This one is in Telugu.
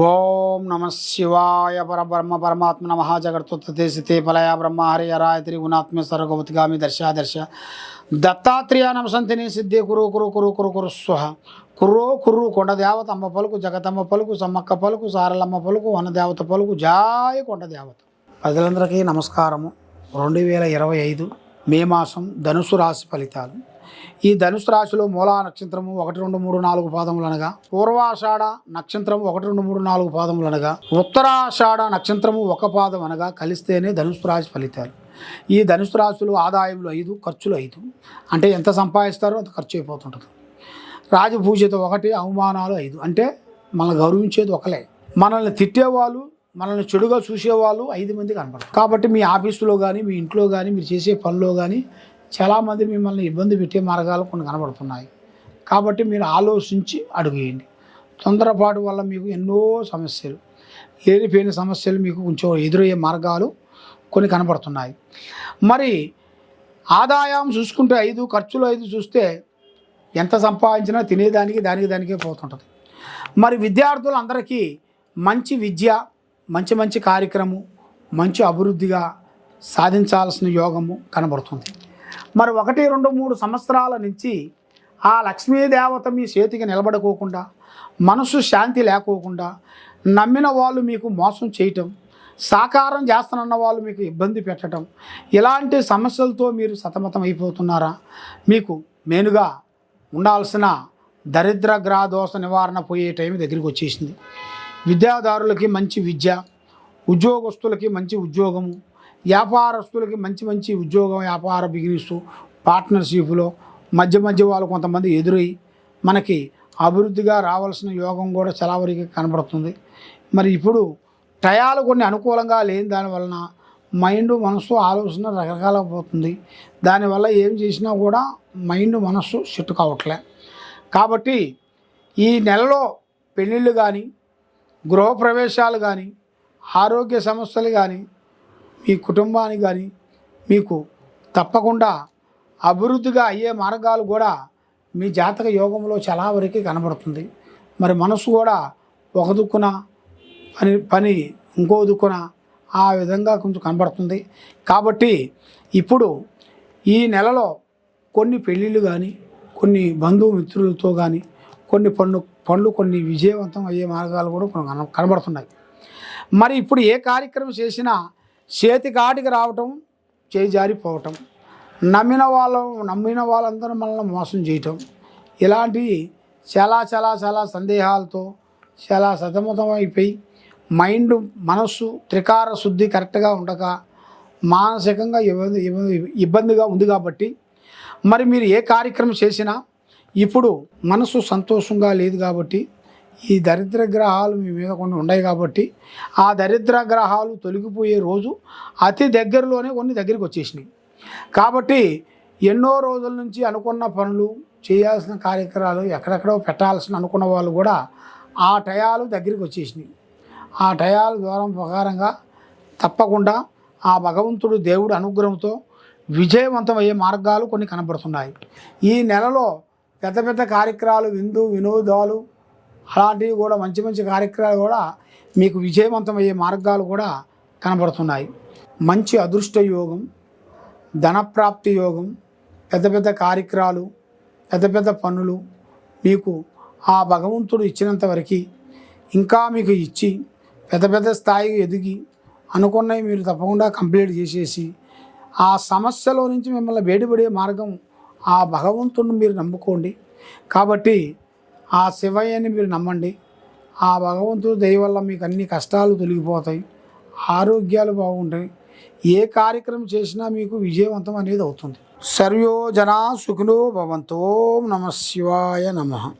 ఓం నమ శివాయ పరబ్రహ్మ పరమాత్మ నమ జగత్తుతే ఫలయ బ్రహ్మ హరి హరాయ త్రిగుణాత్మ సర్వగవతిగామి దర్శ దర్శ. దత్తాత్రేయ నమసంతిని సిద్ధి కురు కురు కురు కురు కురు స్వహ. కుర్రో కుర్రు కొండ దేవత అమ్మ పలుకు జగతమ్మ పలుకు సమ్మక్క పలుకు సారలమ్మ పలుకు వనదేవత పలుకు జాయ కొండ దేవత. ప్రజలందరికీ నమస్కారము. రెండు వేల ఇరవై ఐదు మే మాసం ధనుసు రాశి ఫలితాలు. ఈ ధనుసు రాశిలో మూలా నక్షత్రము ఒకటి రెండు మూడు నాలుగు పాదములు అనగా పూర్వాషాఢ నక్షత్రము ఒకటి రెండు మూడు నాలుగు పాదములు అనగా ఉత్తరాషాఢ నక్షత్రము ఒక పాదం అనగా కలిస్తేనే ధనుసు రాశి ఫలితాలు. ఈ ధనుసు రాశులు ఆదాయములు ఐదు ఖర్చులు ఐదు. అంటే ఎంత సంపాదిస్తారో అంత ఖర్చు అయిపోతుంటుంది. రాజపూజిత ఒకటి అవమానాలు ఐదు. అంటే మనల్ని గౌరవించేది ఒకలే. మనల్ని తిట్టేవాళ్ళు మనల్ని చెడుగా చూసేవాళ్ళు ఐదు మంది కనపడతారు. కాబట్టి మీ ఆఫీసులో కానీ మీ ఇంట్లో కానీ మీరు చేసే పనిలో కానీ చాలామంది మిమ్మల్ని ఇబ్బంది పెట్టే మార్గాలు కొన్ని కనబడుతున్నాయి. కాబట్టి మీరు ఆలోచించి అడుగేయండి. తొందరపాటు వల్ల మీకు ఎన్నో సమస్యలు లేనిపోయిన సమస్యలు మీకు కొంచెం ఎదురయ్యే మార్గాలు కొన్ని కనబడుతున్నాయి. మరి ఆదాయం చూసుకుంటే ఐదు ఖర్చులు ఐదు చూస్తే ఎంత సంపాదించినా తినేదానికి దానికి దానికే పోతుంటుంది. మరి విద్యార్థులందరికీ మంచి విద్య మంచి మంచి కార్యక్రమం మంచి అభివృద్ధిగా సాధించాల్సిన యోగము కనబడుతుంది. మరి ఒకటి రెండు మూడు సంవత్సరాల నుంచి ఆ లక్ష్మీదేవత మీ చేతికి నిలబడుకోకుండా మనసు శాంతి లేకోకుండా నమ్మిన వాళ్ళు మీకు మోసం చేయటం సాకారం చేస్తానన్న వాళ్ళు మీకు ఇబ్బంది పెట్టడం ఇలాంటి సమస్యలతో మీరు సతమతం అయిపోతున్నారా? మీకు మెయిన్గా ఉండాల్సిన దరిద్ర గ్రాదోష నివారణ పోయే టైం దగ్గరికి వచ్చేసింది. విద్యాదారులకి మంచి విద్య ఉద్యోగస్తులకి మంచి ఉద్యోగము వ్యాపారస్తులకి మంచి మంచి ఉద్యోగం వ్యాపార బిగినిస్తూ పార్ట్నర్షిప్లో మధ్య మధ్య వాళ్ళు కొంతమంది ఎదురై మనకి అభివృద్ధిగా రావాల్సిన యోగం కూడా చాలా వరకు కనబడుతుంది. మరి ఇప్పుడు టయాలు కొన్ని అనుకూలంగా లేని దానివలన మైండ్ మనసు ఆలోచన రకరకాల పోతుంది. దానివల్ల ఏం చేసినా కూడా మైండ్ మనస్సు సెట్ కావట్లే. కాబట్టి ఈ నెలలో పెళ్ళిళ్ళు కానీ గృహప్రవేశాలు కానీ ఆరోగ్య సమస్యలు కానీ మీ కుటుంబానికి కానీ మీకు తప్పకుండా అభివృద్ధిగా అయ్యే మార్గాలు కూడా మీ జాతక యోగంలో చాలా వరకు కనబడుతుంది. మరి మనసు కూడా ఒక దుక్కున పని పని ఇంకో దుక్కున ఆ విధంగా కొంచెం కనబడుతుంది. కాబట్టి ఇప్పుడు ఈ నెలలో కొన్ని పెళ్ళిళ్ళు కానీ కొన్ని బంధుమిత్రులతో కానీ కొన్ని పనులు పనులు కొన్ని విజయవంతం అయ్యే మార్గాలు కూడా కొన్ని కనబడుతున్నాయి. మరి ఇప్పుడు ఏ కార్యక్రమం చేసినా చేతి కాటికి రావటం చేయి జారిపోవటం నమ్మిన వాళ్ళు నమ్మిన వాళ్ళందరూ మనల్ని మోసం చేయటం ఇలాంటివి చాలా చాలా చాలా సందేహాలతో చాలా సతమతం అయిపోయి మైండ్ మనస్సు త్రికార శుద్ధి కరెక్ట్గా ఉండక మానసికంగా ఇబ్బంది ఇబ్బందిగా ఉంది కాబట్టి మరి మీరు ఏ కార్యక్రమం చేసినా ఇప్పుడు మనసు సంతోషంగా లేదు కాబట్టి ఈ దరిద్ర గ్రహాలు మీ మీద కొన్ని ఉన్నాయి కాబట్టి ఆ దరిద్ర గ్రహాలు తొలగిపోయే రోజు అతి దగ్గరలోనే కొన్ని దగ్గరికి వచ్చేసినాయి. కాబట్టి ఎన్నో రోజుల నుంచి అనుకున్న పనులు చేయాల్సిన కార్యక్రమాలు ఎక్కడెక్కడో పెట్టాల్సిన అనుకున్న వాళ్ళు కూడా ఆ టయాలు దగ్గరికి వచ్చేసినాయి. ఆ టయాల ద్వారా ప్రకారంగా తప్పకుండా ఆ భగవంతుడు దేవుడు అనుగ్రహంతో విజయవంతమయ్యే మార్గాలు కొన్ని కనబడుతున్నాయి. ఈ నెలలో పెద్ద పెద్ద కార్యక్రమాలు విందు వినోదాలు అలాంటివి కూడా మంచి మంచి కార్యక్రమాలు కూడా మీకు విజయవంతమయ్యే మార్గాలు కూడా కనబడుతున్నాయి. మంచి అదృష్ట యోగం ధనప్రాప్తి యోగం పెద్ద పెద్ద కార్యక్రమాలు పెద్ద పెద్ద పనులు మీకు ఆ భగవంతుడు ఇచ్చినంత వరకు ఇంకా మీకు ఇచ్చి పెద్ద పెద్ద స్థాయికి ఎదిగి అనుకున్నవి మీరు తప్పకుండా కంప్లీట్ చేసేసి ఆ సమస్యలో నుంచి మిమ్మల్ని వేడిపడే మార్గం ఆ భగవంతుడిని మీరు నమ్ముకోండి. కాబట్టి ఆ శివయ్యని మీరు నమ్మండి. ఆ భగవంతుడు దయ వల్ల మీకు అన్ని కష్టాలు తొలగిపోతాయి. ఆరోగ్యాలు బాగుంటాయి. ఏ కార్యక్రమం చేసినా మీకు విజయవంతం అనేది అవుతుంది. సర్వో జనా సుఖినో భవంతో నమ శివాయ నమః.